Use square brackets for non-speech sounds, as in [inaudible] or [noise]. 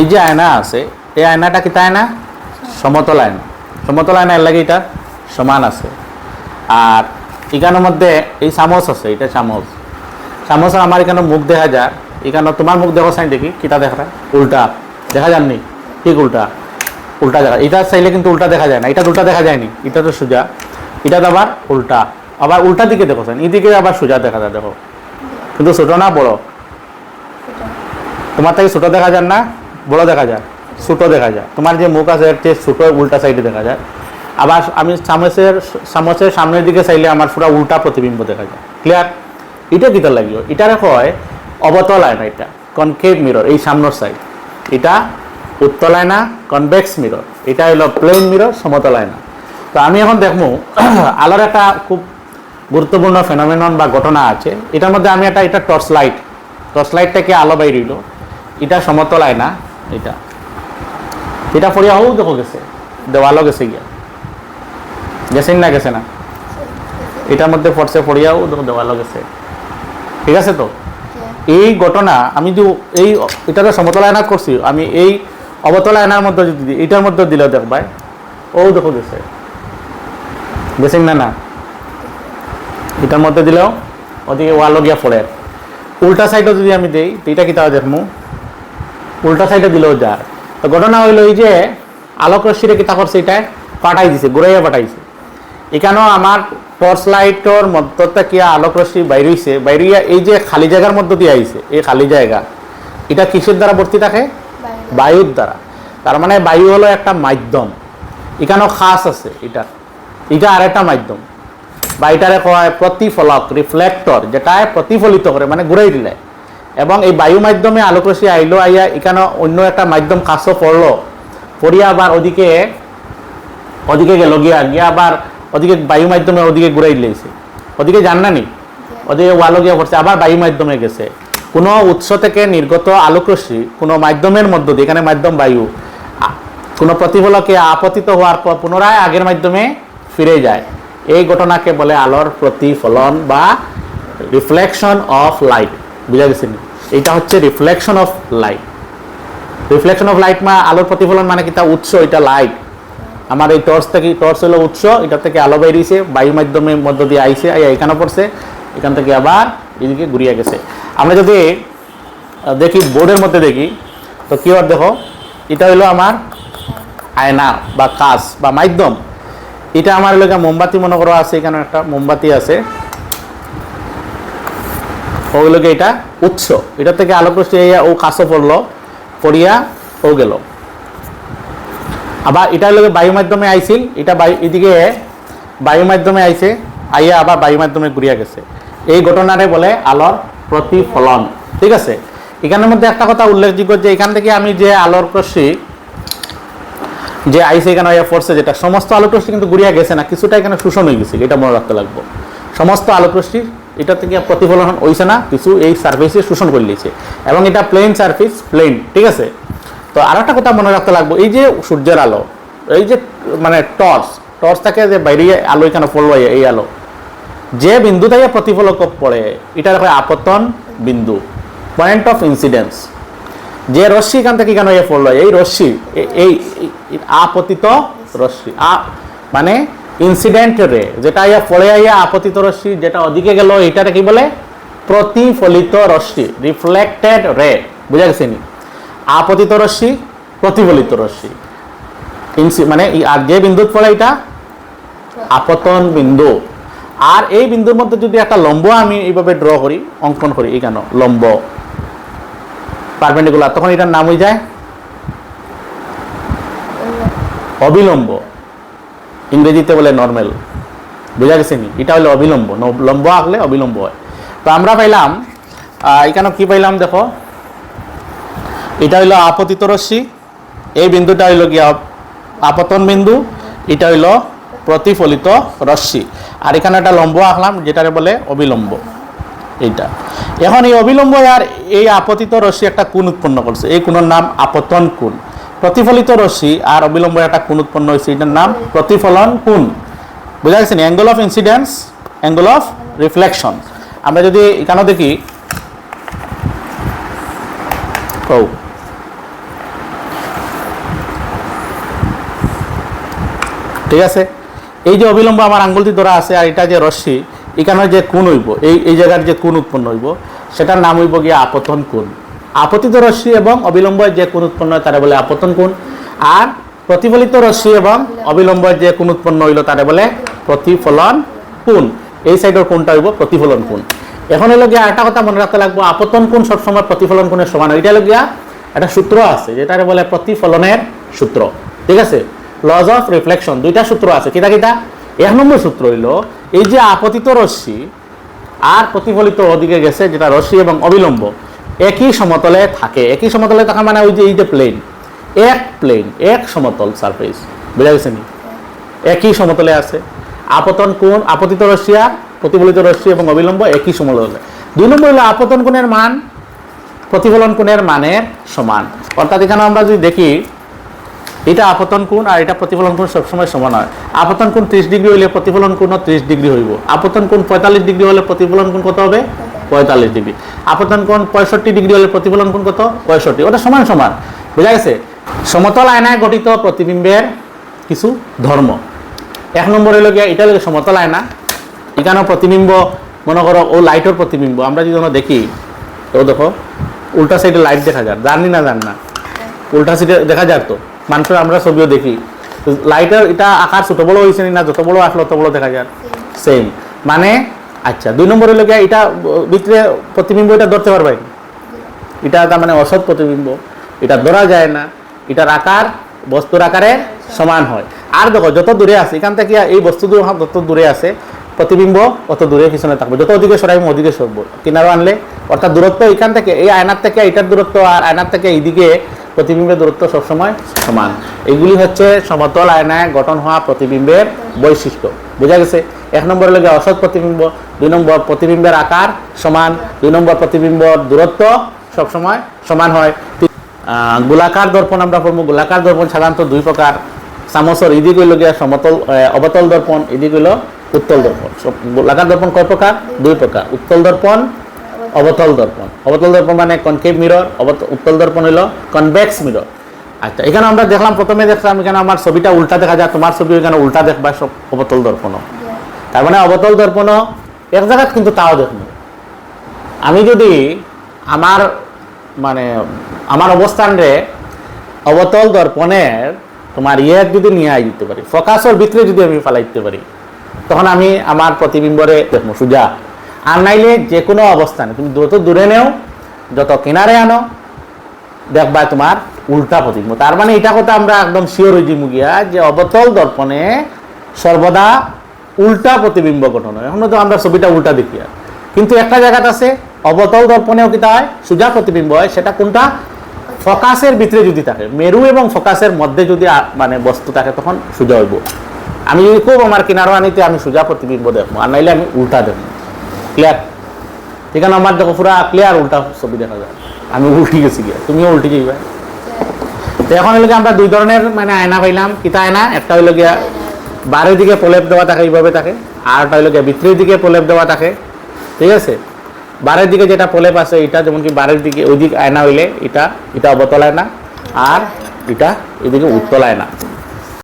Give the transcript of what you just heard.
এই যে আয়না আছে, এই আয়নাটা কি আয়না সমতল আয়না। সমতল আয়না এর লাগে এটা সমান আছে। আর এখানের মধ্যে এই চামচ আছে, এটা চামচ। চামচ আমার এখানে মুখ দেখা যায় এখানে তোমার মুখ দেখো চাই দেখি কিটা দেখা? উল্টা। দেখা যাননি? ঠিক উল্টা। উল্টা দেখা এটা চাইলে কিন্তু উল্টা দেখা যায় না। এটা উল্টা দেখা যায়নি। এটা তো সোজা। এটা তো আবার উল্টা। আবার উল্টা দিকে দেখো চাই এদিকে আবার সোজা দেখা যায়, দেখো। কিন্তু ছোট না, বড়? তোমার থেকে ছোট দেখা যায় না? বড় দেখা যায়, ছোট দেখা যায়। তোমার যে মুখ আছে, এর ছোট উল্টা সাইডে দেখা যায়। আবার আমি চামচের চামচের সামনের দিকে চাইলে আমার পুরো উল্টা প্রতিবিম্ব দেখা যায়। ক্লিয়ার এটা কিটা লাগিও এটারে কয় অবতল আয়না এটা কনকেভ মিরর এই সামনের সাইড এটা উত্তল আয়না কনভেক্স মিরর এটা হলো প্লেন মিরর সমতল আয়না। তো আমি এখন দেখব, [clears throat] আলোর একটা খুব গুরুত্বপূর্ণ ফেনোমেনন বা ঘটনা আছে। এটার মধ্যে আমি একটা, এটা টর্চ লাইট টর্চ লাইট থেকে আলো বাইরিল এটা সমতল আয়না। এটা। এটা ফরিয়া হও দেখো গেছে। দেওয়ালও গেছে গিয়া। গেছেন না গেছে না? এটার মধ্যে পড়ছে ফরিয়াও দেখো দেওয়ালও গেছে। ঠিক আছে তো? এই ঘটনা আমি যে এই এটা তো সমতল আয়না করছি আমি এই অবতল আয়নার মধ্যে যদি এটার মধ্যে দিলে দেখবাই ও দেখো গেছে। গেছেন না না? এটার মধ্যে দিলেও ওদিকে ওয়ালও গিয়া পড়ে উল্টা সাইডও যদি আমি দিই তো এটা কি তাও দেখমু। উল্টা সাইডে দিলেও যার তো ঘটনা হইল এই যে আলোক রশ্মিরে কি তা করছে এটায় পাঠাই দিছে ঘুরাইয়া পাঠাইছে। এখানেও আমার টর্চ লাইটর মধ্যতে কি আলোক রশ্মি বাইরেছে বাইরিয়া এই যে খালি জায়গার মধ্য দিয়ে আইছে এই খালি জায়গা এটা কিসের দ্বারা ভর্তি থাকে? বায়ুর দ্বারা। তার মানে বায়ু হলো একটা মাধ্যম। এখানেও খাস আছে এটা। এটা আর একটা মাধ্যম। বা এটারে কয় প্রতিফলক রিফ্লেক্টর যেটায় প্রতিফলিত করে মানে ঘুরাই দিলে। এবং এই বায়ু মাধ্যমে আলোক রশ্মি আইলো আইয়া এখানে অন্য একটা মাধ্যম কাছও পড়ল। পড়িয়া আবার ওদিকে ওদিকে গেল গিয়া গিয়া আবার ওদিকে বায়ু মাধ্যমে ওদিকে ঘুরাই দিলেছে ওদিকে জান না নি? ওদিকে ওয়ালো গিয়া পড়ছে আবার বায়ু মাধ্যমে গেছে। কোনো উৎস থেকে নির্গত আলোক রশ্মি কোনো মাধ্যমের মধ্য দিয়ে এখানে মাধ্যম বায়ু কোনো প্রতিফলকে আপতিত হওয়ার পর পুনরায় আগের মাধ্যমে ফিরে যায়। এই ঘটনাকে বলে আলোর প্রতিফলন বা রিফ্লেকশন অফ লাইট বুঝা গেছে নি? এইটা হচ্ছে reflection of light reflection of light মা আলোর প্রতিফলন মানে কি? তা উৎস, এটা লাইট আমার এই টর্চ থেকে টর্চ হলো উৎস, এটা থেকে আলো বেরিয়েছে বায়ু মাধ্যমের মধ্য দিয়ে আইয়া এখানে পড়ছে, এখান থেকে আবার এদিকে ঘুরিয়ে গেছে। আমরা যদি দেখি বোর্ডের মধ্যে দেখি, তো কি আর দেখো, এটা হলো আমার আয়না বা কাজ বা মাধ্যম। এটা আমার এলাকা মোমবাতি মনে করো আছে, এখানে একটা মোমবাতি আছে। ওগুলোকে এটা উৎস। এটা থেকে আলোক রশ্মি আইয়া ও কাছে পড়ল, পড়িয়া ও গেল। আবার এটা হলো বায়ু মাধ্যমে আইছিল, এটা বায়ু, এদিকে বায়ু মাধ্যমে আইছে, আইয়া আবার বায়ু মাধ্যমে ঘুরিয়া গেছে। এই ঘটনারে বলে আলোর প্রতিফলন। ঠিক আছে? এখানের মধ্যে একটা কথা উল্লেখযোগ্য যে এখান থেকে আমি যে আলোর রশ্মি যে আইসে এখানে আইয়া পড়ছে যেটা, সমস্ত আলোক কিন্তু ঘুরিয়া গেছে না, কিছুটা এখানে শোষণ হয়ে গেছে, এটা মনে রাখতে লাগবো। সমস্ত আলোক এটা থেকে প্রতিফলন হইছে না কিছু এই সার্ফেসে শোষণ করে নিয়েছে এবং এটা প্লেন সার্ফেস প্লেন ঠিক আছে তো আর একটা কথা মনে রাখতে লাগবো এই যে সূর্যের আলো এই যে মানে টর্চ টর্চ থাকে যে বাইরে আলো এখানে পড়ল এই আলো যে বিন্দু থেকে প্রতিফলক পড়ে এটা হয় আপতন বিন্দু পয়েন্ট অফ ইনসিডেন্স যে রশ্মি এখান থেকে কেন ইয়ে পড়ল এই রশ্মি এই আপতিত রশ্মি আ মানে ইনসিডেন্ট রে যেটা ইয়া পড়ে আইয়া আপতিত রশ্মি যেটা ওদিকে গেল এটাকে কি বলে? প্রতিফলিত রশ্মি রিফ্লেক্টেড রে বুঝা গেছে নি? আপতিত রশ্মি, প্রতিফলিত রশ্মি। ইনসি মানে আর যে বিন্দুত পড়ে এটা আপতন বিন্দু। আর এই বিন্দুর মধ্যে যদি একটা লম্ব আমি এইভাবে ড্র করি, অঙ্কন করি, এই কেন? লম্ব। পারপেন্ডিকুলার, তখন এটার নাম হয়ে যায়? অবিলম্ব। ইংরেজিতে বলে নর্মাল বুঝা গেছে নি? এটা হলো অবিলম্ব লম্ব আঁকলে অবিলম্ব হয়। তো আমরা পাইলাম এখানে কি পাইলাম দেখো? এটা হইল আপতিত রশ্মি, এই বিন্দুটা হইল গিয়া আপতন বিন্দু, এটা হইল প্রতিফলিত রশ্মি। আর এখানে একটা লম্ব আঁকলাম, যেটারে বলে অবিলম্ব, এইটা। এখন এই অবিলম্ব আর এই আপতিত রশ্মি একটা কোণ উৎপন্ন করছে, এই কোণের নাম আপতন কোণ। প্রতিফলিত রশ্মি আর অবিলম্বে একটা কোন উৎপন্ন হয়েছে। এটার নাম প্রতিফলন কোন বুঝা গেছে angle of incidence angle of reflection আমরা যদি এখানে দেখি কৌ ঠিক আছে? এই যে অবিলম্ব আমার আঙ্গুলটি ধরা আছে আর এটা যে রশ্মি, এখানে যে কোন হইব, এই এই জায়গার যে কোন উৎপন্ন হইব, সেটার নাম হইব গিয়ে আপতন কোন আপতিত রশ্মি এবং অবিলম্বের যে কোন উৎপন্ন হয় তারা বলে আপতন কোণ। আর প্রতিফলিত রশ্মি এবং অবিলম্বের যে কোন উৎপন্ন হইল তারা বলে প্রতিফলন কোণ। এই সাইডের কোণটা হইব প্রতিফলন কোণ। এখন হলো গিয়া একটা কথা মনে রাখতে লাগবো, আপতন কোণ সবসময় প্রতিফলন কোণের সমান। এটা হলো গিয়া একটা সূত্র আছে যেটারে বলে প্রতিফলনের সূত্র। ঠিক আছে? লজ অফ রিফ্লেকশন দুইটা সূত্র আছে। কিতা কিতা? এক নম্বর সূত্র হইল, এই যে আপতিত রশ্মি আর প্রতিফলিত ওদিকে গেছে যেটা রশ্মি এবং অবিলম্ব। একই সমতলে থাকে। একই সমতলে থাকা মানে ওই যে, এই যে প্লেন এক প্লেন এক সমতল সারফেস বুঝা গেছে নি? একই সমতলে আছে। আপতন কোণ, আপতিত আর প্রতিফলিত রশ্মি এবং অবিলম্ব একই সমতলে। দুই নম্বর হলো আপতন কোণের মান, প্রতিফলন কোণের মানের সমান। অর্থাৎ এখানে আমরা যদি দেখি, এটা আপতন কোণ আর এটা প্রতিফলন কোণ সবসময় সমান হয়। আপতন কোণ ত্রিশ ডিগ্রি হইলে প্রতিফলন কোণও ত্রিশ ডিগ্রি হইব। আপতন কোণ পঁয়তাল্লিশ ডিগ্রি হলে প্রতিফলন কোণ কত হবে? পঁয়তাল্লিশ ডিগ্রি। আপতন কোণ পঁয়ষট্টি ডিগ্রি হলে প্রতিফলন কোণ কত? পঁয়ষট্টি। ওটা সমান সমান। বোঝা গেছে? সমতল আয়নায় গঠিত প্রতিবিম্বের কিছু ধর্ম। এক নম্বর হলো গিয়া এটা হলো সমতল আয়না। এখানেও প্রতিবিম্ব মনে করো ও লাইটের প্রতিবিম্ব। আমরা যদি দেখি তো দেখো উল্টা সাইডে লাইট দেখা যায় জানি না জান না। উল্টা সাইডে দেখা যায় তো। মানুষের আমরা ছবিও দেখি। লাইটের এটা আকার ছোট বড় হয়েছে না? যত বড় আসলো তত বড় দেখা যায় সেম মানে আচ্ছা দুই নম্বর গিয়া এটা, ভিতরে প্রতিবিম্ব এটা ধরতে পারবে? এটা তার মানে অসৎ প্রতিবিম্ব। এটা ধরা যায় না। এটার আকার, বস্তুর আকারে সমান হয়। আর দেখো, যত দূরে আছে, এখান থেকে এই বস্তু যত দূরে আছে, প্রতিবিম্ব অত দূরে পিছনে থাকবে। যত ওদিকে সরাইব ওদিকে সরবো। কিনারও আনলে, অর্থাৎ দূরত্ব এখান থেকে, এই আয়নার থেকে এটার দূরত্ব আর আয়নার থেকে এইদিকে প্রতিবিম্বের দূরত্ব সবসময় সমান। এগুলি হচ্ছে সমতল আয়নায় গঠন হওয়া প্রতিবিম্বের বৈশিষ্ট্য। বোঝা গেছে? এক নম্বর লাগে অসৎ প্রতিবিম্ব, দুই নম্বর প্রতিবিম্বের আকার সমান, দুই নম্বর প্রতিবিম্বর দূরত্ব সবসময় সমান হয়। গোলাকার দর্পণ আমরা পড়ব। গোলাকার দর্পণ সাধারণত দুই প্রকার চামচর গিয়া সমতল অবতল দর্পণ হইল উত্তল দর্পণ। গোলাকার দর্পণ কয় প্রকার? দুই প্রকার, উত্তল দর্পণ, অবতল দর্পণ। অবতল দর্পণ মানে কনকেভ মিরর উত্তল দর্পণ হইল কনভেক্স মিরর আচ্ছা এখানে আমরা দেখলাম, প্রথমে দেখলাম, এখানে আমার ছবিটা উল্টা দেখা যায়, তোমার ছবি এখানে উল্টা দেখবা সব অবতল দর্পণ তার মানে অবতল দর্পণ এক জায়গায় কিন্তু তাও দেখব আমি যদি আমার মানে আমার অবস্থানরে অবতল দর্পণের তোমার ইয়ে যদি নিয়ে আই দিতে পারি ফোকাসের ভিতরে যদি আমি ফেলাই দিতে পারি, তখন আমি আমার প্রতিবিম্বরে দেখব সুজা। আর নাইলে যে কোনো অবস্থানে, তুমি যত দূরে নেও, যত কিনারে আনো, দেখবা তোমার উল্টা প্রতিবিম্ব। তার মানে এটা কথা আমরা একদম শিওর হয়ে যে অবতল দর্পণে সর্বদা উল্টা প্রতিবিম্ব গঠন হয়। এখন তো আমরা ছবিটা উল্টা দেখি আর। কিন্তু একটা জায়গাটা আছে, অবতল দর্পণেও কিতা হয়? সোজা প্রতিবিম্ব হয়। সেটা কোনটা? ফোকাসের ভিতরে যদি থাকে। মেরু এবং ফোকাসের মধ্যে যদি মানে বস্তু থাকে, তখন সোজা হইব। আমি যদি খুব আমার কিনারো আনিতে আমি সোজা প্রতিবিম্ব দেখব। আর নাইলে আমি উল্টা দেখব। ক্লিয়ার এখানে আমার দেখো পুরা ক্লিয়ার উল্টা ছবি দেখা যায়। আমি উল্টি গেছি গিয়া। তুমিও উল্টি যাইবা। তো এখন গিয়ে আমরা দুই ধরনের মানে আয়না পাইলাম। কিতা আয়না? একটা হলো গিয়া বারের দিকে প্রলেপ দেওয়া থাকে, এইভাবে থাকে। আর একটা হলো গিয়া ভিতরের দিকে প্রলেপ দেওয়া থাকে। ঠিক আছে? বারের দিকে যেটা প্রলেপ আছে, এটা যেমন কি বারের দিকে ওই দিক আয়না হইলে এটা এটা অবতলায় না আর এটা এদিকে উত্তল আয়না।